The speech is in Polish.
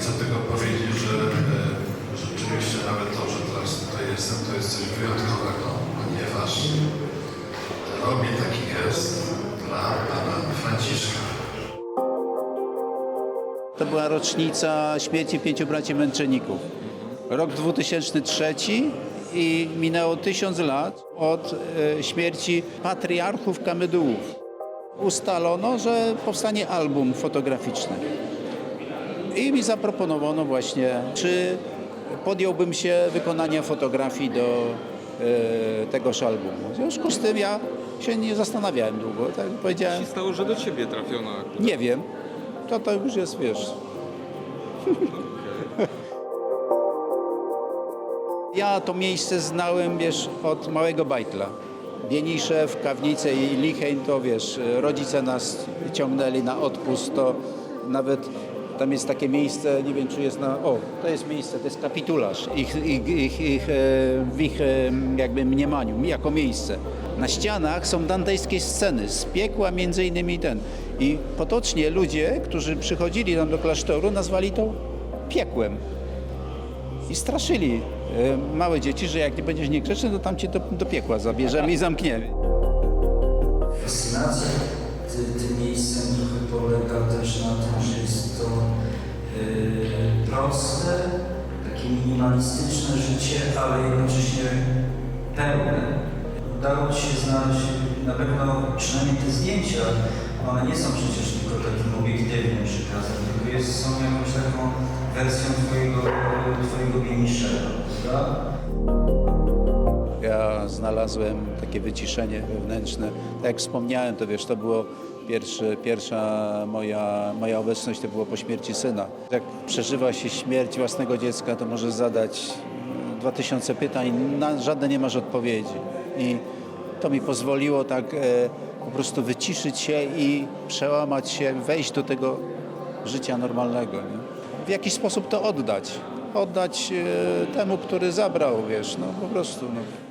chcę tylko powiedzieć, że rzeczywiście nawet to, że teraz tutaj jestem, to jest coś wyjątkowego, ponieważ robię taki gest dla pana Franciszka. To była rocznica śmierci pięciu braci męczenników. Rok 2003 i minęło tysiąc lat od e, śmierci patriarchów Kamydułów. Ustalono, że powstanie album fotograficzny. I mi zaproponowano właśnie, czy podjąłbym się wykonania fotografii do e, tegoż albumu. W związku z tym ja się nie zastanawiałem długo. Tak jak powiedziałem, się stało, że do ciebie trafiono akurat? nie wiem. To to już jest, wiesz. Ja to miejsce znałem, wiesz, od małego bajtla. Bieniszew, Kawnice i Licheń, to wiesz, rodzice nas ciągnęli na odpust, to nawet tam jest takie miejsce, nie wiem czy jest na, o, to jest miejsce, to jest kapitularz ich, ich, ich, ich, e, w ich e, jakby mniemaniu, jako miejsce. Na ścianach są dantejskie sceny, z piekła między innymi ten. I potocznie ludzie, którzy przychodzili tam do klasztoru, nazwali to piekłem i straszyli e, małe dzieci, że jak nie będziesz niegrzeczny, to tam cię do, do piekła zabierzemy i zamkniemy. Fascynacja ty, tym miejscem też na tym, że jest to yy, proste, takie minimalistyczne życie, ale jednocześnie pełne. Udało Ci się znaleźć na pewno przynajmniej te zdjęcia, one nie są przecież tylko takim obiektywnym przekazem, tylko jest, są jakąś taką wersją Twojego, twojego bieniszera, prawda? Ja znalazłem takie wyciszenie wewnętrzne. Tak jak wspomniałem, to wiesz, to było pierwszy, pierwsza moja, moja obecność, to było po śmierci syna. Jak przeżywa się śmierć własnego dziecka, to może zadać mm, dwa tysiące pytań, na żadne nie masz odpowiedzi. I to mi pozwoliło tak e, po prostu wyciszyć się i przełamać się, wejść do tego życia normalnego. Nie? W jakiś sposób to oddać. Oddać e, temu, który zabrał, wiesz, no po prostu. No.